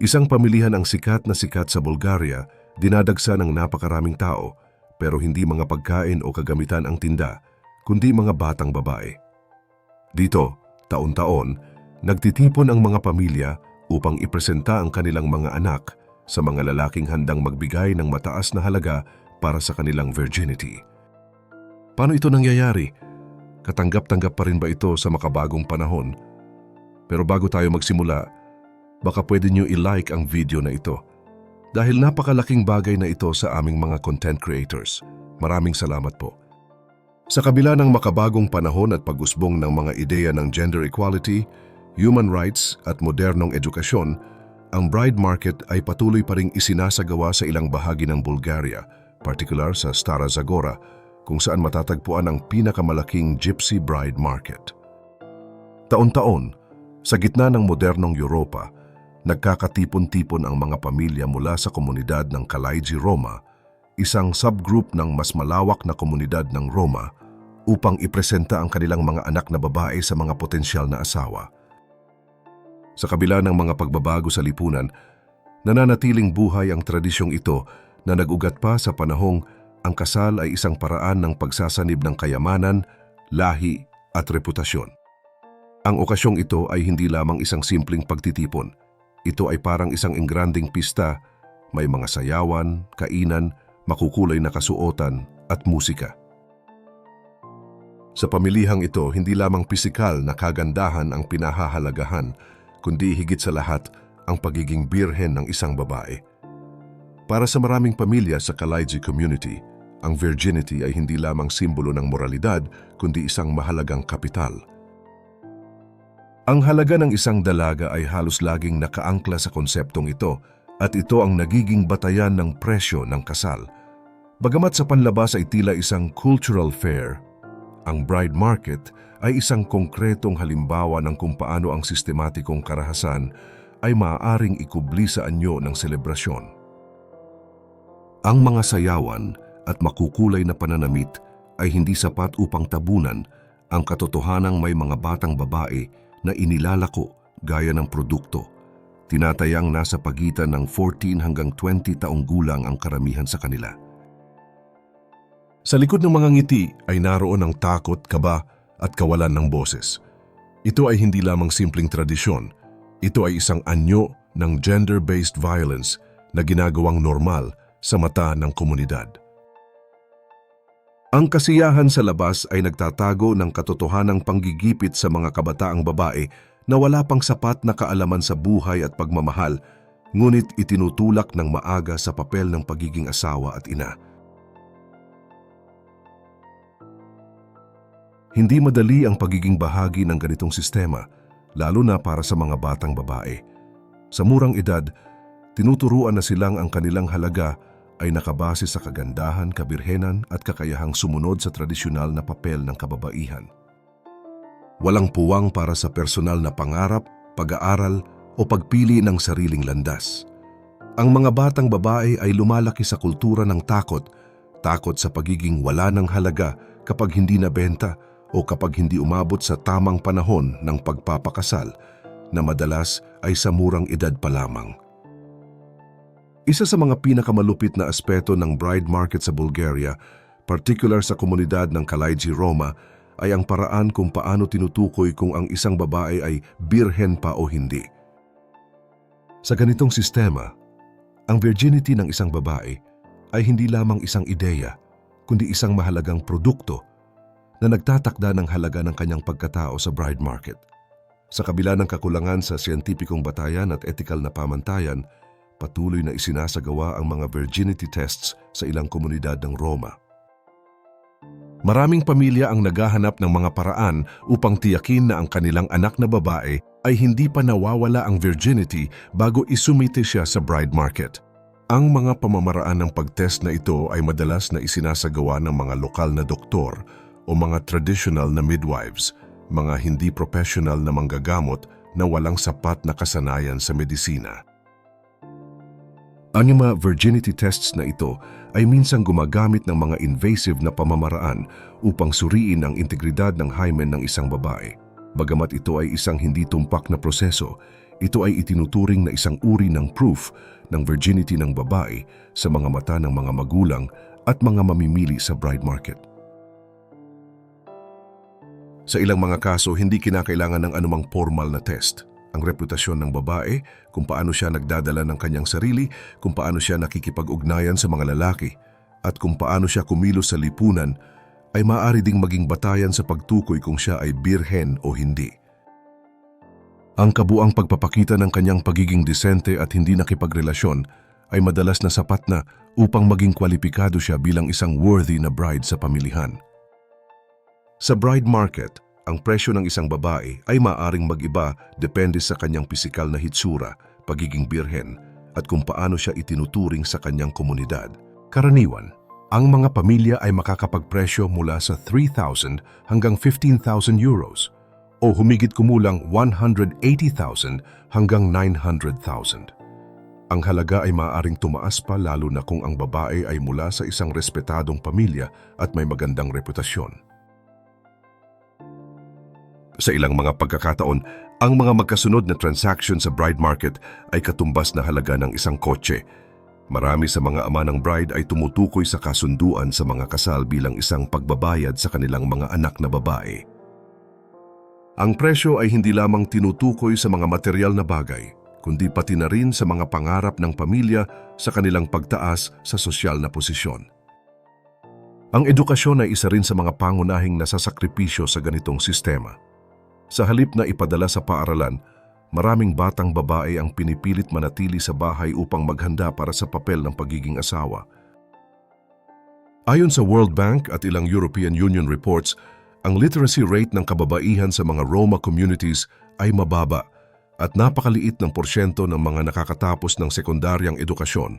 Isang pamilihan ang sikat na sikat sa Bulgaria, dinadagsa ng napakaraming tao, pero hindi mga pagkain o kagamitan ang tinda, kundi mga batang babae. Dito, taon-taon, nagtitipon ang mga pamilya upang ipresenta ang kanilang mga anak sa mga lalaking handang magbigay ng mataas na halaga para sa kanilang virginity. Paano ito nangyayari? Katanggap-tanggap pa rin ba ito sa makabagong panahon? Pero bago tayo magsimula, baka pwede nyo i-like ang video na ito. Dahil napakalaking bagay na ito sa aming mga content creators. Maraming salamat po. Sa kabila ng makabagong panahon at pag-usbong ng mga ideya ng gender equality, human rights at modernong edukasyon, ang bride market ay patuloy pa ring isinasagawa sa ilang bahagi ng Bulgaria, partikular sa Stara Zagora, kung saan matatagpuan ang pinakamalaking gypsy bride market. Taon-taon, sa gitna ng modernong Europa, nagkakatipon-tipon ang mga pamilya mula sa komunidad ng Kalaiji Roma, isang subgroup ng mas malawak na komunidad ng Roma, upang ipresenta ang kanilang mga anak na babae sa mga potensyal na asawa. Sa kabila ng mga pagbabago sa lipunan, nananatiling buhay ang tradisyong ito na nag-ugat pa sa panahong ang kasal ay isang paraan ng pagsasanib ng kayamanan, lahi at reputasyon. Ang okasyong ito ay hindi lamang isang simpleng pagtitipon. Ito ay parang isang engranding pista, may mga sayawan, kainan, makukulay na kasuotan at musika. Sa pamilihang ito, hindi lamang pisikal na kagandahan ang pinahahalagahan, kundi higit sa lahat ang pagiging birhen ng isang babae. Para sa maraming pamilya sa Kalaiji community, ang virginity ay hindi lamang simbolo ng moralidad, kundi isang mahalagang kapital. Ang halaga ng isang dalaga ay halos laging nakaangkla sa konseptong ito at ito ang nagiging batayan ng presyo ng kasal. Bagamat sa panlabas ay tila isang cultural fair, ang bride market ay isang konkretong halimbawa ng kung paano ang sistematikong karahasan ay maaaring ikubli sa anyo ng selebrasyon. Ang mga sayawan at makukulay na pananamit ay hindi sapat upang tabunan ang katotohanang may mga batang babae na inilalako gaya ng produkto. Tinatayang nasa pagitan ng 14 hanggang 20 taong gulang ang karamihan sa kanila. Sa likod ng mga ngiti ay naroon ang takot, kaba at kawalan ng boses. Ito ay hindi lamang simpleng tradisyon. Ito ay isang anyo ng gender-based violence na ginagawang normal sa mata ng komunidad. Ang kasiyahan sa labas ay nagtatago ng katotohanang panggigipit sa mga kabataang babae na wala pang sapat na kaalaman sa buhay at pagmamahal, ngunit itinutulak ng maaga sa papel ng pagiging asawa at ina. Hindi madali ang pagiging bahagi ng ganitong sistema, lalo na para sa mga batang babae. Sa murang edad, tinuturuan na silang ang kanilang halaga ay nakabase sa kagandahan, kabirhenan at kakayahang sumunod sa tradisyonal na papel ng kababaihan. Walang puwang para sa personal na pangarap, pag-aaral o pagpili ng sariling landas. Ang mga batang babae ay lumalaki sa kultura ng takot, takot sa pagiging wala ng halaga kapag hindi nabenta o kapag hindi umabot sa tamang panahon ng pagpapakasal na madalas ay sa murang edad pa lamang. Isa sa mga pinakamalupit na aspeto ng bride market sa Bulgaria, particular sa komunidad ng Kalaiji Roma, ay ang paraan kung paano tinutukoy kung ang isang babae ay birhen pa o hindi. Sa ganitong sistema, ang virginity ng isang babae ay hindi lamang isang ideya, kundi isang mahalagang produkto na nagtatakda ng halaga ng kanyang pagkatao sa bride market. Sa kabila ng kakulangan sa siyentipikong batayan at etikal na pamantayan, patuloy na isinasagawa ang mga virginity tests sa ilang komunidad ng Roma. Maraming pamilya ang naghahanap ng mga paraan upang tiyakin na ang kanilang anak na babae ay hindi pa nawawala ang virginity bago isumite siya sa bride market. Ang mga pamamaraan ng pagtest na ito ay madalas na isinasagawa ng mga lokal na doktor o mga traditional na midwives, mga hindi professional na manggagamot na walang sapat na kasanayan sa medisina. Ang mga virginity tests na ito ay minsang gumagamit ng mga invasive na pamamaraan upang suriin ang integridad ng hymen ng isang babae. Bagamat ito ay isang hindi tumpak na proseso, ito ay itinuturing na isang uri ng proof ng virginity ng babae sa mga mata ng mga magulang at mga mamimili sa bride market. Sa ilang mga kaso, hindi kinakailangan ng anumang formal na test. Ang reputasyon ng babae, kung paano siya nagdadala ng kanyang sarili, kung paano siya nakikipag-ugnayan sa mga lalaki, at kung paano siya kumilos sa lipunan, ay maaari ding maging batayan sa pagtukoy kung siya ay birhen o hindi. Ang kabuang pagpapakita ng kanyang pagiging disente at hindi nakipagrelasyon ay madalas na sapat na upang maging kwalipikado siya bilang isang worthy na bride sa pamilihan. Sa bride market, ang presyo ng isang babae ay maaring mag-iba depende sa kanyang pisikal na hitsura, pagiging birhen, at kung paano siya itinuturing sa kanyang komunidad. Karaniwan, ang mga pamilya ay makakapagpresyo mula sa 3,000 hanggang 15,000 euros o humigit kumulang 180,000 hanggang 900,000. Ang halaga ay maaaring tumaas pa lalo na kung ang babae ay mula sa isang respetadong pamilya at may magandang reputasyon. Sa ilang mga pagkakataon, ang mga magkasunod na transaction sa bride market ay katumbas na halaga ng isang kotse. Marami sa mga ama ng bride ay tumutukoy sa kasunduan sa mga kasal bilang isang pagbabayad sa kanilang mga anak na babae. Ang presyo ay hindi lamang tinutukoy sa mga material na bagay, kundi pati na rin sa mga pangarap ng pamilya sa kanilang pagtaas sa sosyal na posisyon. Ang edukasyon ay isa rin sa mga pangunahing nasasakripisyo sa ganitong sistema. Sa halip na ipadala sa paaralan, maraming batang babae ang pinipilit manatili sa bahay upang maghanda para sa papel ng pagiging asawa. Ayon sa World Bank at ilang European Union reports, ang literacy rate ng kababaihan sa mga Roma communities ay mababa at napakaliit ng porsyento ng mga nakakatapos ng sekundaryang edukasyon.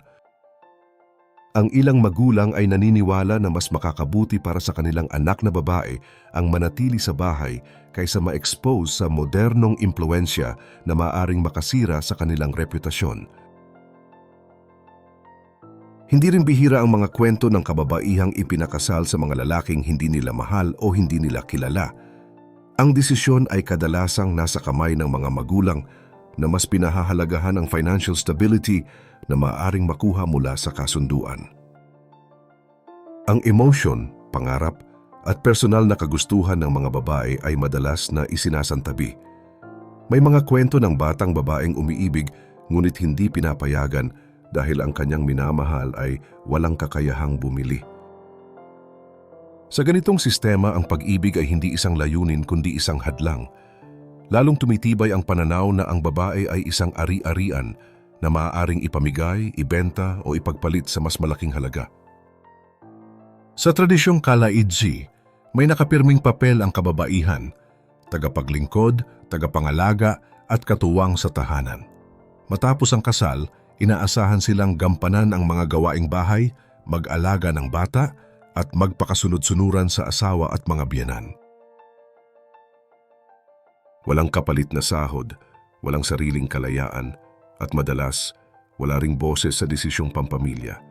Ang ilang magulang ay naniniwala na mas makakabuti para sa kanilang anak na babae ang manatili sa bahay kaysa ma-expose sa modernong impluensya na maaring makasira sa kanilang reputasyon. Hindi rin bihira ang mga kwento ng kababaihang ipinakasal sa mga lalaking hindi nila mahal o hindi nila kilala. Ang desisyon ay kadalasang nasa kamay ng mga magulang na mas pinahahalagahan ang financial stability na maaring makuha mula sa kasunduan. Ang emotion, pangarap, at personal na kagustuhan ng mga babae ay madalas na isinasantabi. May mga kwento ng batang babaeng umiibig ngunit hindi pinapayagan dahil ang kanyang minamahal ay walang kakayahang bumili. Sa ganitong sistema, ang pag-ibig ay hindi isang layunin kundi isang hadlang. Lalong tumitibay ang pananaw na ang babae ay isang ari-arian na maaaring ipamigay, ibenta o ipagpalit sa mas malaking halaga. Sa tradisyong Kalaidzi, may nakapirming papel ang kababaihan, tagapaglingkod, tagapangalaga at katuwang sa tahanan. Matapos ang kasal, inaasahan silang gampanan ang mga gawaing bahay, mag-alaga ng bata at magpakasunod-sunuran sa asawa at mga biyanan. Walang kapalit na sahod, walang sariling kalayaan, at madalas, wala ring boses sa desisyong pampamilya.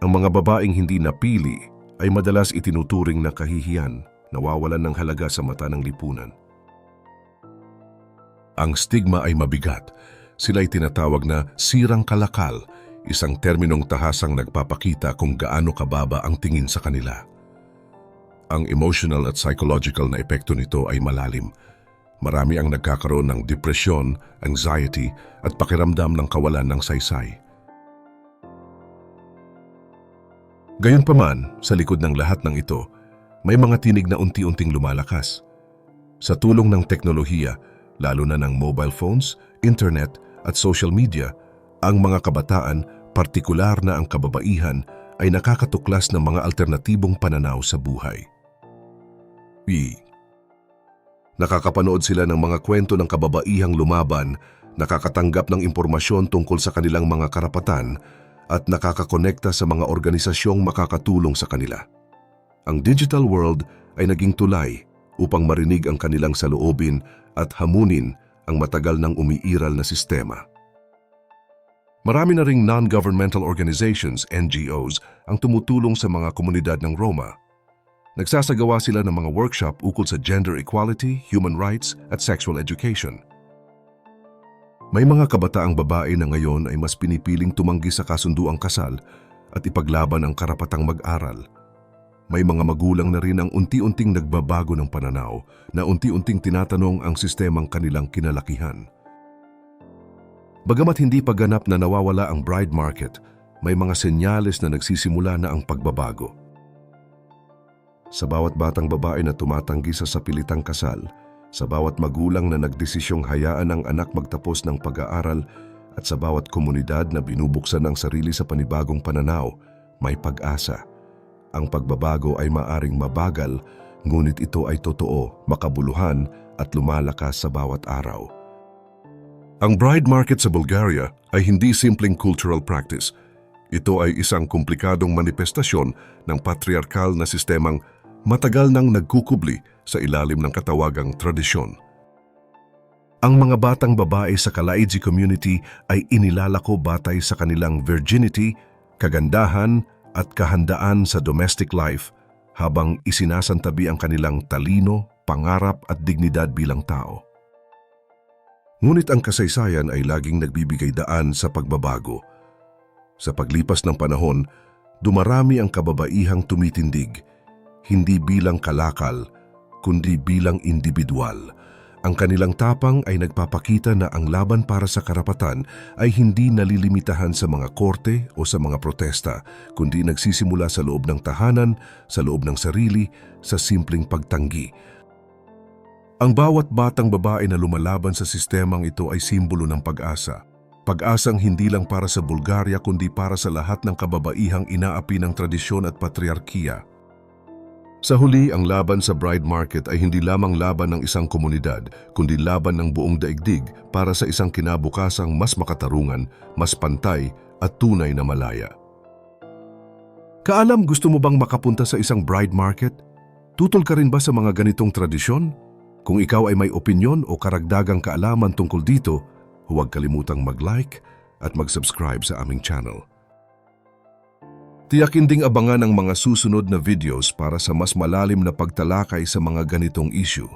Ang mga babaeng hindi napili ay madalas itinuturing na kahihiyan, nawawalan ng halaga sa mata ng lipunan. Ang stigma ay mabigat. Sila ay tinatawag na sirang kalakal, isang terminong tahasang nagpapakita kung gaano kababa ang tingin sa kanila. Ang emotional at psychological na epekto nito ay malalim. Marami ang nagkakaroon ng depresyon, anxiety at pakiramdam ng kawalan ng saysay. Gayunpaman, sa likod ng lahat ng ito, may mga tinig na unti-unting lumalakas. Sa tulong ng teknolohiya, lalo na ng mobile phones, internet at social media, ang mga kabataan, partikular na ang kababaihan, ay nakakatuklas ng mga alternatibong pananaw sa buhay. E. Nakakapanood sila ng mga kwento ng kababaihang lumaban, nakakatanggap ng impormasyon tungkol sa kanilang mga karapatan at nakakakonekta sa mga organisasyong makakatulong sa kanila. Ang digital world ay naging tulay upang marinig ang kanilang saloobin at hamunin ang matagal ng umiiral na sistema. Marami na ring non-governmental organizations, NGOs, ang tumutulong sa mga komunidad ng Roma. Nagsasagawa sila ng mga workshop ukol sa gender equality, human rights at sexual education. May mga kabataang babae na ngayon ay mas pinipiling tumanggi sa kasunduang kasal at ipaglaban ang karapatang mag-aral. May mga magulang na rin ang unti-unting nagbabago ng pananaw na unti-unting tinatanong ang sistemang kanilang kinalakihan. Bagamat hindi pa ganap na nawawala ang bride market, may mga senyales na nagsisimula na ang pagbabago. Sa bawat batang babae na tumatanggi sa sapilitang kasal, sa bawat magulang na nagdesisyong hayaan ang anak magtapos ng pag-aaral at sa bawat komunidad na binubuksan ang sarili sa panibagong pananaw, may pag-asa. Ang pagbabago ay maaring mabagal, ngunit ito ay totoo, makabuluhan at lumalakas sa bawat araw. Ang bride market sa Bulgaria ay hindi simpleng cultural practice. Ito ay isang komplikadong manifestasyon ng patriarkal na sistemang matagal nang nagkukubli sa ilalim ng katawagang tradisyon. Ang mga batang babae sa Kalaidji community ay inilalako batay sa kanilang virginity, kagandahan at kahandaan sa domestic life habang isinasantabi ang kanilang talino, pangarap at dignidad bilang tao. Ngunit ang kasaysayan ay laging nagbibigay daan sa pagbabago. Sa paglipas ng panahon, dumarami ang kababaihang tumitindig, hindi bilang kalakal, kundi bilang individual. Ang kanilang tapang ay nagpapakita na ang laban para sa karapatan ay hindi nalilimitahan sa mga korte o sa mga protesta, kundi nagsisimula sa loob ng tahanan, sa loob ng sarili, sa simpleng pagtanggi. Ang bawat batang babae na lumalaban sa sistemang ito ay simbolo ng pag-asa. Pag-asang hindi lang para sa Bulgaria kundi para sa lahat ng kababaihang inaapi ng tradisyon at patriarkiya. Sa huli, ang laban sa bride market ay hindi lamang laban ng isang komunidad, kundi laban ng buong daigdig para sa isang kinabukasang mas makatarungan, mas pantay at tunay na malaya. Kaalam gusto mo bang makapunta sa isang bride market? Tutol ka rin ba sa mga ganitong tradisyon? Kung ikaw ay may opinyon o karagdagang kaalaman tungkol dito, huwag kalimutang mag-like at mag-subscribe sa aming channel. Tiyakin ding abangan ang mga susunod na videos para sa mas malalim na pagtalakay sa mga ganitong issue.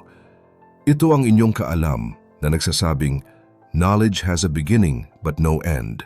Ito ang inyong kaalam na nagsasabing, Knowledge has a beginning but no end.